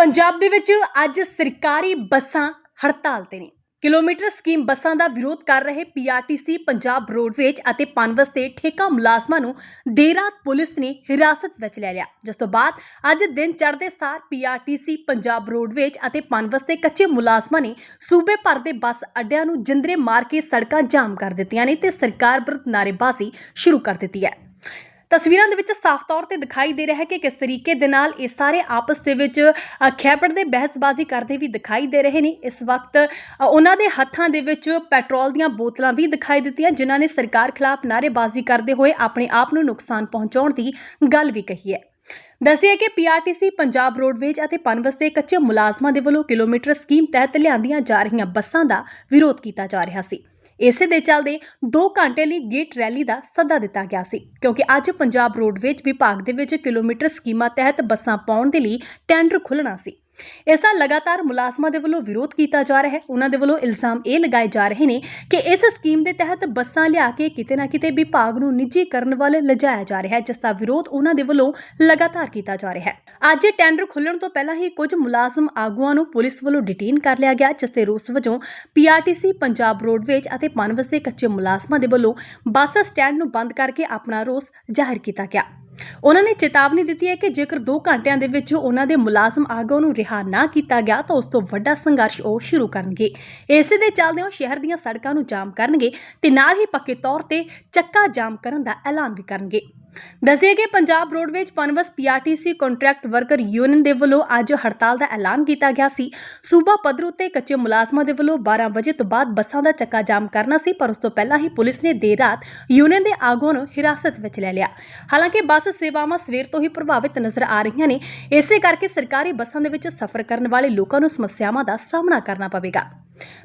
ਪੰਜਾਬ ਦੇ ਵਿੱਚ ਅੱਜ ਸਰਕਾਰੀ ਬੱਸਾਂ ਹੜਤਾਲ ਤੇ ਨੇ। ਕਿਲੋਮੀਟਰ ਸਕੀਮ ਬੱਸਾਂ ਦਾ ਵਿਰੋਧ ਕਰ ਰਹੇ ਪੀਆਰਟੀਸੀ ਪੰਜਾਬ ਰੋਡਵੇਜ ਅਤੇ ਪਨਬਸ ਦੇ ਠੇਕਾ ਮੁਲਾਜ਼ਮਾਂ ਨੂੰ ਦੇਰ ਰਾਤ ਪੁਲਿਸ ਨੇ ਹਿਰਾਸਤ ਵਿੱਚ ਲੈ ਲਿਆ। ਜਿਸ ਤੋਂ ਬਾਅਦ ਅੱਜ ਦਿਨ ਚੜ੍ਹਦੇ ਸਾਰ ਪੀਆਰਟੀਸੀ ਪੰਜਾਬ ਰੋਡਵੇਜ ਅਤੇ ਪਨਬਸ ਦੇ ਕੱਚੇ ਮੁਲਾਜ਼ਮਾਂ ਨੇ ਸੂਬੇ ਭਰ ਦੇ ਬੱਸ ਅੱਡਿਆਂ ਨੂੰ ਜਿੰਦਰੇ ਮਾਰ ਕੇ ਸੜਕਾਂ ਜਾਮ ਕਰ ਦਿੱਤੀਆਂ ਨੇ ਤੇ ਸਰਕਾਰ ਵਿਰੁੱਧ ਨਾਅਰੇਬਾਜ਼ੀ ਸ਼ੁਰੂ ਕਰ ਦਿੱਤੀ ਹੈ। ਤਸਵੀਰਾਂ ਦੇ ਵਿੱਚ ਸਾਫ਼ ਤੌਰ ਤੇ ਦਿਖਾਈ ਦੇ ਰਿਹਾ ਹੈ ਕਿ ਕਿਸ ਤਰੀਕੇ ਦੇ ਨਾਲ ਇਹ ਸਾਰੇ ਆਪਸ ਦੇ ਵਿੱਚ ਅ, ਖੈਬੜ ਦੇ ਬਹਿਸਬਾਜ਼ੀ ਕਰਦੇ ਵੀ ਦਿਖਾਈ ਦੇ ਰਹੇ ਨੇ। ਇਸ ਵਕਤ ਉਹਨਾਂ ਦੇ ਹੱਥਾਂ ਦੇ ਵਿੱਚ ਪੈਟਰੋਲ ਦੀਆਂ ਬੋਤਲਾਂ ਵੀ ਦਿਖਾਈ ਦਿੱਤੀਆਂ ਜਿਨ੍ਹਾਂ ਨੇ ਸਰਕਾਰ ਖਿਲਾਫ ਨਾਅਰੇਬਾਜ਼ੀ ਕਰਦੇ ਹੋਏ ਆਪਣੇ ਆਪ ਨੂੰ ਨੁਕਸਾਨ ਪਹੁੰਚਾਉਣ ਦੀ ਗੱਲ ਵੀ ਕਹੀ ਹੈ। ਦੱਸਿਆ ਕਿ ਪੀਆਰਟੀਸੀ ਪੰਜਾਬ ਰੋਡਵੇਜ ਅਤੇ ਪਨਵਸ ਦੇ ਕੱਚੇ ਮੁਲਾਜ਼ਮਾਂ ਦੇ ਵੱਲੋਂ ਕਿਲੋਮੀਟਰ ਸਕੀਮ ਤਹਿਤ ਲਿਆਂਦੀਆਂ ਜਾ ਰਹੀਆਂ ਬੱਸਾਂ ਦਾ ਵਿਰੋਧ ਕੀਤਾ ਜਾ ਰਿਹਾ ਸੀ। ਇਸੇ ਦੇ ਚੱਲਦੇ 2 ਘੰਟੇ ਲਈ ਗੇਟ ਰੈਲੀ ਦਾ ਸੱਦਾ ਦਿੱਤਾ ਗਿਆ ਸੀ, ਕਿਉਂਕਿ ਅੱਜ ਪੰਜਾਬ ਰੋਡਵੇਜ ਵਿਭਾਗ ਦੇ ਵਿੱਚ ਕਿਲੋਮੀਟਰ ਸਕੀਮਾਂ ਤਹਿਤ ਬੱਸਾਂ ਪਾਉਣ ਦੇ ਲਈ ਟੈਂਡਰ ਖੁੱਲਣਾ ਸੀ। ਇਸ ਦਾ ਲਗਾਤਾਰ ਮੁਲਾਜ਼ਮਾਂ ਦੇ ਵੱਲੋਂ ਵਿਰੋਧ ਕੀਤਾ ਜਾ ਰਿਹਾ ਹੈ। ਉਹਨਾਂ ਦੇ ਵੱਲੋਂ ਇਲਜ਼ਾਮ ਇਹ ਲਗਾਏ ਜਾ ਰਹੇ ਨੇ ਕਿ ਇਸ ਸਕੀਮ ਦੇ ਤਹਿਤ ਬੱਸਾਂ ਲਿਆ ਕੇ ਕਿਤੇ ਨਾ ਕਿਤੇ ਵਿਭਾਗ ਨੂੰ ਨਿੱਜੀ ਕਰਨ ਵੱਲ ਲਿਜਾਇਆ ਜਾ ਰਿਹਾ ਹੈ, ਜਿਸ ਦਾ ਵਿਰੋਧ ਉਹਨਾਂ ਦੇ ਵੱਲੋਂ ਲਗਾਤਾਰ ਕੀਤਾ ਜਾ ਰਿਹਾ ਹੈ। ਅੱਜ ਟੈਂਡਰ ਖੁੱਲਣ ਤੋਂ ਪਹਿਲਾਂ ਹੀ ਕੁਝ ਮੁਲਾਜ਼ਮ ਆਗੂਆਂ ਨੂੰ ਪੁਲਿਸ ਵੱਲੋਂ ਡਿਟੇਨ ਕਰ ਲਿਆ ਗਿਆ, ਜਿਸ ਦੇ ਰੋਸ ਵਜੋਂ ਪੀਆਰਟੀਸੀ ਪੰਜਾਬ ਰੋਡਵੇਜ ਅਤੇ ਪਨਬਸ ਦੇ ਕੱਚੇ ਮੁਲਾਜ਼ਮਾਂ ਦੇ ਵੱਲੋਂ ਬੱਸ ਸਟੈਂਡ ਨੂੰ ਬੰਦ ਕਰਕੇ ਆਪਣਾ ਰੋਸ ਜ਼ਾਹਿਰ ਕੀਤਾ ਗਿਆ। ਉਹਨਾਂ ਨੇ ਚੇਤਾਵਨੀ ਦਿੱਤੀ ਹੈ ਕਿ ਜੇਕਰ 2 ਘੰਟਿਆਂ ਦੇ ਵਿੱਚ ਉਹਨਾਂ ਦੇ ਮੁਲਾਜ਼ਮ ਆਗੂਆਂ ਨੂੰ ਰਿਹਾ ਨਾ ਕੀਤਾ ਗਿਆ ਤਾਂ ਉਸ ਤੋਂ ਵੱਡਾ ਸੰਘਰਸ਼ ਉਹ ਸ਼ੁਰੂ ਕਰਨਗੇ। ਇਸੇ ਦੇ ਚੱਲਦੇ ਉਹ ਸ਼ਹਿਰ ਦੀਆਂ ਸੜਕਾਂ ਨੂੰ ਜਾਮ ਕਰਨਗੇ ਤੇ ਨਾਲ ਹੀ ਪੱਕੇ ਤੌਰ ਤੇ ਚੱਕਾ ਜਾਮ ਕਰਨ ਦਾ ਐਲਾਨ ਵੀ ਕਰਨਗੇ। ਦੱਸਿਆ ਕਿ Punjab roadways Punbus PRTC contract worker union ਦੇ ਵੱਲੋਂ ਅੱਜ ਹੜਤਾਲ ਦਾ ਐਲਾਨ ਕੀਤਾ ਗਿਆ ਸੀ। ਸੂਬਾ ਪੱਧਰ ਉੱਤੇ ਕੱਚੇ ਮੁਲਾਜ਼ਮਾਂ ਦੇ ਵੱਲੋਂ 12 ਵਜੇ ਤੋਂ ਬਾਅਦ ਬੱਸਾਂ ਦਾ ਚੱਕਾ ਜਾਮ ਕਰਨਾ ਸੀ, ਪਰ ਉਸ ਤੋਂ ਪਹਿਲਾਂ ਹੀ ਪੁਲਿਸ ਨੇ ਦੇਰ ਰਾਤ ਯੂਨੀਅਨ ਦੇ ਆਗੂਆਂ ਨੂੰ ਹਿਰਾਸਤ ਵਿੱਚ ਲੈ ਲਿਆ। ਹਾਲਾਂਕਿ ਬੱਸ ਸੇਵਾਵਾਂ ਸਵੇਰ ਤੋਂ ਹੀ ਪ੍ਰਭਾਵਿਤ ਨਜ਼ਰ ਆ ਰਹੀਆਂ ਨੇ, ਇਸੇ ਕਰਕੇ ਸਰਕਾਰੀ ਬੱਸਾਂ ਦੇ ਵਿੱਚ ਸਫ਼ਰ ਕਰਨ ਵਾਲੇ ਲੋਕਾਂ ਨੂੰ ਸਮੱਸਿਆਵਾਂ ਦਾ ਸਾਹਮਣਾ ਕਰਨਾ ਪਵੇਗਾ।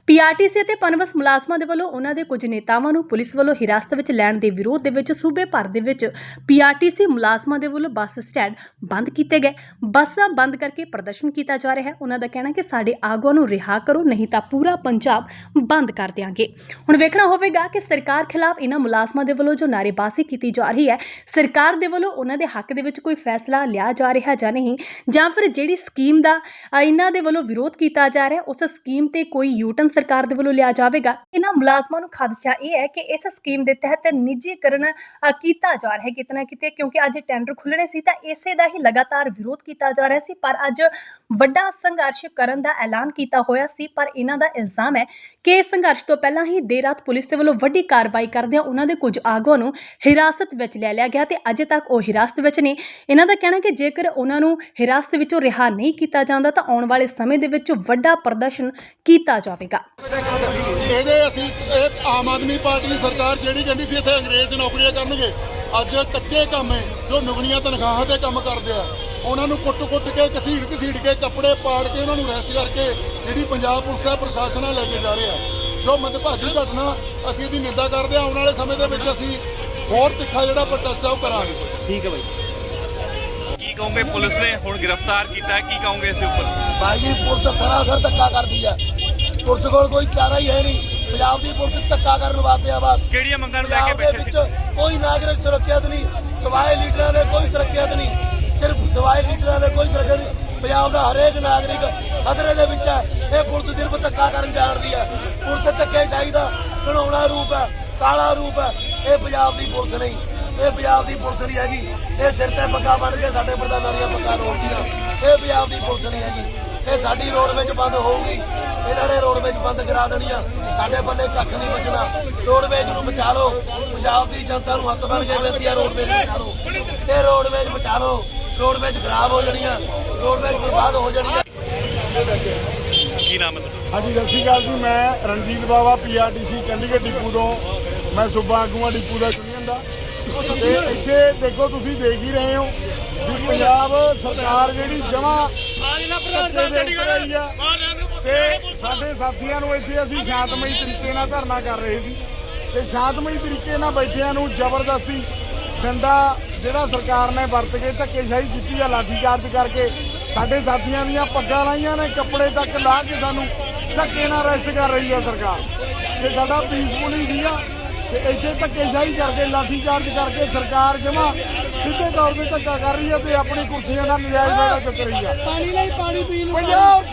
ਪੀਆਰਟੀਸੀ ਅਤੇ ਪਨਵਸ ਮੁਲਾਜ਼ਮਾਂ ਦੇ ਵੱਲੋਂ ਉਹਨਾਂ ਦੇ ਕੁਝ ਨੇਤਾਵਾਂ ਨੂੰ ਪੁਲਿਸ ਵੱਲੋਂ ਹਿਰਾਸਤ ਵਿੱਚ ਲੈਣ ਦੇ ਵਿਰੋਧ ਦੇ ਵਿੱਚ ਸੂਬੇ ਭਰ ਦੇ ਵਿੱਚ ਪੀਆਰਟੀਸੀ ਮੁਲਾਜ਼ਮਾਂ ਦੇ ਵੱਲੋਂ ਬੱਸ ਸਟੈਂਡ ਬੰਦ ਕੀਤੇ ਗਏ। ਬੱਸਾਂ ਬੰਦ ਕਰਕੇ ਪ੍ਰਦਰਸ਼ਨ ਕੀਤਾ ਜਾ ਰਿਹਾ ਹੈ। ਉਹਨਾਂ ਦਾ ਕਹਿਣਾ ਕਿ ਸਾਡੇ ਆਗੂਆਂ ਨੂੰ ਰਿਹਾ ਕਰੋ, ਨਹੀਂ ਤਾਂ ਪੂਰਾ ਪੰਜਾਬ ਬੰਦ ਕਰ ਦਿਆਂਗੇ। ਹੁਣ ਵੇਖਣਾ ਹੋਵੇਗਾ ਕਿ ਸਰਕਾਰ ਖਿਲਾਫ ਇਹਨਾਂ ਮੁਲਾਜ਼ਮਾਂ ਦੇ ਵੱਲੋਂ ਜੋ ਨਾਅਰੇਬਾਜ਼ੀ ਕੀਤੀ ਜਾ ਰਹੀ ਹੈ, ਸਰਕਾਰ ਦੇ ਵੱਲੋਂ ਉਹਨਾਂ ਦੇ ਹੱਕ ਦੇ ਵਿੱਚ ਕੋਈ ਫੈਸਲਾ ਲਿਆ ਜਾ ਰਿਹਾ ਜਾਂ ਨਹੀਂ ਜਾਂ ਫਿਰ ਜਿਹੜੀ ਸਕੀਮ ਦਾ ਇਹਨਾਂ ਦੇ ਵੱਲੋਂ ਵਿਰੋਧ ਕੀਤਾ ਜਾ ਰਿਹਾ, ਉਸ ਸਕੀਮ ਤੇ ਕੋਈ ਯੂਟਨ ਸਰਕਾਰ ਦੇ ਵੱਲੋਂ ਲਿਆ ਜਾਵੇਗਾ। ਇਹਨਾਂ ਮੁਲਾਜ਼ਮਾਂ ਨੂੰ ਖਦਸ਼ਾ ਇਹ ਹੈ ਕਿ ਇਸ ਸਕੀਮ ਦੇ ਤਹਿਤ ਨਿੱਜੀਕਰਨ ਕੀਤਾ ਜਾ ਰਿਹਾ ਹੈ ਕਿਤੇ ਕਿਤੇ, ਕਿਉਂਕਿ ਅੱਜ ਟੈਂਡਰ ਖੁੱਲਣੇ ਸੀ ਤਾਂ ਇਸੇ ਦਾ ਹੀ ਲਗਾਤਾਰ ਵਿਰੋਧ ਕੀਤਾ ਜਾ ਰਿਹਾ ਸੀ, ਪਰ ਅੱਜ ਵੱਡਾ ਸੰਘਰਸ਼ ਕਰਨ ਦਾ ਐਲਾਨ ਕੀਤਾ ਹੋਇਆ ਸੀ, ਪਰ ਇਹਨਾਂ ਦਾ ਇਲਜ਼ਾਮ ਹੈ ਕਿ ਇਸ ਸੰਘਰਸ਼ ਤੋਂ ਪਹਿਲਾਂ ਹੀ ਦੇਰ ਰਾਤ ਪੁਲਿਸ ਦੇ ਵੱਲੋਂ ਵੱਡੀ ਕਾਰਵਾਈ ਕਰਦਿਆਂ ਉਹਨਾਂ ਦੇ ਕੁਝ ਆਗੂਆਂ ਨੂੰ ਹਿਰਾਸਤ ਵਿੱਚ ਲੈ ਲਿਆ ਗਿਆ ਤੇ ਅਜੇ ਤੱਕ ਉਹ ਹਿਰਾਸਤ ਵਿੱਚ ਨੇ। ਇਹਨਾਂ ਦਾ ਕਹਿਣਾ ਕਿ ਜੇਕਰ ਉਹਨਾਂ ਨੂੰ ਹਿਰਾਸਤ ਵਿੱਚੋਂ ਰਿਹਾ ਨਹੀਂ ਕੀਤਾ ਜਾਂਦਾ ਤਾਂ ਆਉਣ ਵਾਲੇ ਸਮੇਂ ਦੇ ਵਿੱਚ ਵੱਡਾ ਪ੍ਰਦਰਸ਼ਨ ਕੀਤਾ ਜਾਵੇਗਾ। ਇਹਦੇ ਅਸੀਂ ਇਹ ਆਮ ਆਦਮੀ ਪਾਰਟੀ ਦੀ ਸਰਕਾਰ ਜਿਹੜੀ ਕਹਿੰਦੀ ਸੀ ਇੱਥੇ ਅੰਗਰੇਜ਼ ਨੌਕਰੀਆਂ ਕਰਨਗੇ ਅੱਜ ਕੱਚੇ ਕੰਮ ਹੈ ਜੋ ਨੁਗਣੀਆਂ ਤਨਖਾਹਾਂ ਤੇ ਕੰਮ ਕਰਦੇ ਆ। ਉਹਨਾਂ ਨੂੰ ਕੁੱਟ-ਕੁੱਟ ਕੇ ਘਸੀੜ ਘਸੀੜ ਕੇ ਕੱਪੜੇ ਪਾੜ ਕੇ ਉਹਨਾਂ ਨੂੰ ਅਰੈਸਟ ਕਰਕੇ ਜਿਹੜੀ ਪੰਜਾਬ ਪੁਲਿਸ ਦਾ ਪ੍ਰਸ਼ਾਸਨ ਆ ਲੈ ਕੇ ਜਾ ਰਹੇ ਜੋ ਮੰਦਭਾਗੀ ਘਟਨਾ ਅਸੀਂ ਇਹਦੀ ਨਿੰਦਾ ਕਰਦੇ ਆ ਆਉਣ ਵਾਲੇ ਸਮੇਂ ਦੇ ਵਿੱਚ ਅਸੀਂ ਹੋਰ ਤਿੱਖਾ ਜਿਹੜਾ ਪ੍ਰੋਟੈਸਟ ਆ ਉਹ ਕਰਾਂਗੇ। ਠੀਕ ਹੈ ਬਾਈ। ਕੀ ਕਹੋਗੇ ਪੁਲਿਸ ਨੇ? ਹੁਣ ਗ੍ਰਿਫਤਾਰ ਕੀਤਾ ਕੀ ਕਹੋਗੇ ਇਸ ਦੇ ਉੱਪਰ? ਭਾਈ ਜੀ ਪੁਲਿਸ ਸਰਾਸਰ ਧੱਕਾ ਕਰਦੀ ਹੈ ਪੁਲਿਸ ਕੋਲ ਕੋਈ ਚਾਰਾ ਹੀ ਹੈ ਨਹੀਂ। ਪੰਜਾਬ ਦੀ ਪੁਲਿਸ ਧੱਕਾ ਕਰਨ ਵਾਸਤੇ ਆ ਬਸ। ਕਿਹੜੀਆਂ ਮੰਗਾਂ ਨੂੰ ਲੈ ਕੇ ਪੰਜਾਬ ਦੇ ਬੈਠੇ ਵਿੱਚ ਸੀ ਕੋਈ ਨਾਗਰਿਕ ਸੁਰੱਖਿਅਤ ਨਹੀਂ ਸਵਾਏ ਲੀਡਰਾਂ ਦੇ ਕੋਈ ਸੁਰੱਖਿਅਤ ਨਹੀਂ। ਸਿਰਫ ਸਵਾਏ ਲੀਡਰਾਂ ਦੇ ਕੋਈ ਸੁਰੱਖਿਅਤ ਨਹੀਂ। ਪੰਜਾਬ ਦਾ ਹਰੇਕ ਨਾਗਰਿਕ ਖਤਰੇ ਦੇ ਵਿੱਚ ਹੈ। ਇਹ ਪੁਲਿਸ ਸਿਰਫ ਧੱਕਾ ਕਰਨ ਜਾਣਦੀ ਹੈ। ਪੁਲਿਸ ਧੱਕੇ ਚਾਹੀਦਾ ਘਿਨਾਉਣਾ ਰੂਪ ਹੈ ਕਾਲਾ ਰੂਪ ਹੈ। ਇਹ ਪੰਜਾਬ ਦੀ ਪੁਲਿਸ ਨਹੀਂ। ਇਹ ਪੰਜਾਬ ਦੀ ਪੁਲਿਸ ਨਹੀਂ ਹੈਗੀ। ਇਹ ਸਿਰ ਤੇ ਪੱਕਾ ਬਣ ਕੇ ਸਾਡੇ ਪ੍ਰਧਾਨਾਂ ਦੀਆਂ ਪੱਕਾ ਰੋਲਦੀਆਂ। ਇਹ ਪੰਜਾਬ ਦੀ ਪੁਲਿਸ ਨਹੀਂ ਹੈਗੀ। ਇਹ ਸਾਡੀ ਰੋਡਵੇਜ ਬੰਦ ਹੋਊਗੀ। ਇਹਨਾਂ ਨੇ ਰੋਡਵੇਜ ਬੰਦ ਕਰਾ ਦੇਣੀ ਆ। ਸਾਡੇ ਬੱਲੇ ਕੱਖ ਨਹੀਂ ਬਚਣਾ। ਰੋਡਵੇਜ ਨੂੰ ਬਚਾ ਲਓ। ਪੰਜਾਬ ਦੀ ਜਨਤਾ ਨੂੰ ਹੱਥ ਬੰਨ ਕੇ ਬੇਨਤੀ ਆ ਰੋਡਵੇਜ ਬਚਾ ਲਓ। ਇਹ ਰੋਡਵੇਜ ਬਚਾ ਲਓ। ਰੋਡਵੇਜ ਖਰਾਬ ਹੋ ਜਾਣੀਆਂ। ਰੋਡਵੇਜ ਬਰਬਾਦ ਹੋ ਜਾਣੀਆਂ। ਕੀ ਨਾਮ ਹੈ ਤੁਹਾਡਾ? ਹਾਂਜੀ ਸਤਿ ਸ਼੍ਰੀ ਅਕਾਲ ਜੀ। ਮੈਂ ਰਣਜੀਤ ਬਾਵਾ ਪੀਆਰਟੀਸੀ ਚੰਡੀਗੜ੍ਹ ਡਿਪੂ ਤੋਂ। ਮੈਂ ਸੂਬਾ ਆਗੂਆਂ ਡਿਪੂ ਦਾ ਯੂਨੀਅਨ ਦਾ। ਤੇ ਇੱਥੇ ਦੇਖੋ ਤੁਸੀਂ ਦੇਖ ਹੀ ਰਹੇ ਹੋ ਵੀ ਪੰਜਾਬ ਸਰਕਾਰ ਜਿਹੜੀ ਜਮਾ ਤੇ ਸਾਡੇ ਸਾਥੀਆਂ ਨੂੰ ਇੱਥੇ ਅਸੀਂ ਸ਼ਾਂਤਮਈ ਤਰੀਕੇ ਨਾਲ ਧਰਨਾ ਕਰ ਰਹੇ ਸੀ। ਤੇ ਸ਼ਾਂਤਮਈ ਤਰੀਕੇ ਨਾਲ ਬੈਠਿਆਂ ਨੂੰ ਜ਼ਬਰਦਸਤੀ ਡੰਡਾ ਜਿਹੜਾ ਸਰਕਾਰ ਨੇ ਵਰਤ ਕੇ ਧੱਕੇਸ਼ਾਹੀ ਕੀਤੀ ਆ ਲਾਠੀਚਾਰਜ ਕਰਕੇ ਸਾਡੇ ਸਾਥੀਆਂ ਦੀਆਂ ਪੱਗਾਂ ਲਾਈਆਂ ਨੇ ਕੱਪੜੇ ਤੱਕ ਲਾ ਕੇ ਸਾਨੂੰ ਧੱਕੇ ਨਾਲ ਅਰੈਸਟ ਕਰ ਰਹੀ ਆ ਸਰਕਾਰ। ਤੇ ਸਾਡਾ ਪੀਸਫੁਲੀ ਸੀਗਾ ਤੇ ਇੱਥੇ ਧੱਕੇਸ਼ਾਹੀ ਕਰਕੇ ਲਾਠੀ ਚਾਰਜ ਕਰਕੇ ਸਰਕਾਰ ਜਮਾ ਸਿੱਧੇ ਤੌਰ ਤੇ ਧੱਕਾ ਕਰ ਰਹੀ ਹੈ ਤੇ ਆਪਣੀ ਕੁਰਸੀਆਂ ਦਾ ਨਜਾਇਜ਼ ਫਾਇਦਾ ਚੁੱਕ ਰਹੀ ਆ ਪਾਣੀ ਲਈ ਪਾਣੀ ਪੀਣ ਨੂੰ ਪੰਜਾਬ